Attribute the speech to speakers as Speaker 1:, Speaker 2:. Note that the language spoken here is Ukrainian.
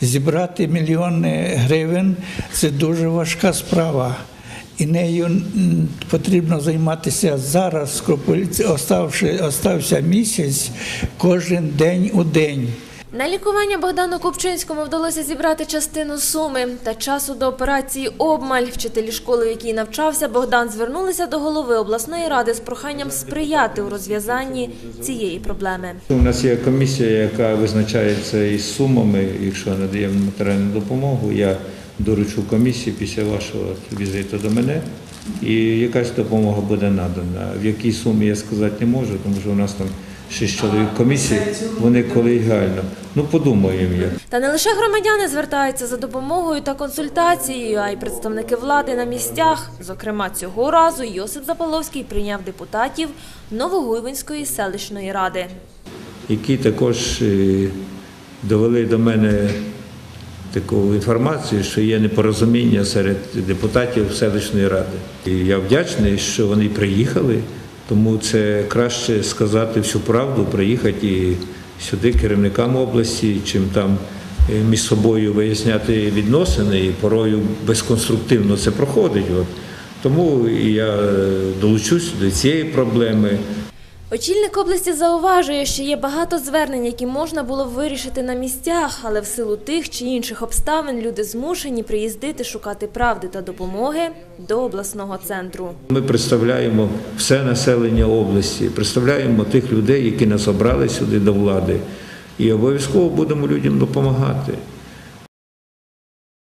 Speaker 1: Зібрати мільйони гривень це дуже важка справа. І нею потрібно займатися зараз, оставши, остався місяць, кожен день у день.
Speaker 2: На лікування Богдану Купчинському вдалося зібрати частину суми. Та часу до операції обмаль. Вчителі школи, в якій навчався, Богдан звернулися до голови обласної ради з проханням сприяти у розв'язанні цієї проблеми.
Speaker 3: У нас є комісія, яка визначається із сумами. Якщо надаємо матеріальну допомогу, я доручу комісії після вашого візиту до мене, і якась допомога буде надана. В якій сумі я сказати не можу, тому що у нас там шість чоловік комісії, вони колегіально. Ну подумаємо як.
Speaker 2: Та не лише громадяни звертаються за допомогою та консультацією, а й представники влади на місцях. Зокрема, цього разу Йосип Запаловський прийняв депутатів Новогуйвинської селищної ради.
Speaker 3: які також е, довели до мене таку інформацію, що є непорозуміння серед депутатів селищної ради. І я вдячний, що вони приїхали, тому це краще сказати всю правду, приїхати і сюди керівникам області, чим там е, між собою виясняти відносини, і порою безконструктивно це проходить. От. Тому я е, долучусь до цієї проблеми.
Speaker 2: Очільник області зауважує, що є багато звернень, які можна було вирішити на місцях, але в силу тих чи інших обставин люди змушені приїздити шукати правди та допомоги до обласного центру.
Speaker 3: Ми представляємо все населення області, представляємо тих людей, які нас обрали сюди до влади, і обов'язково будемо людям допомагати.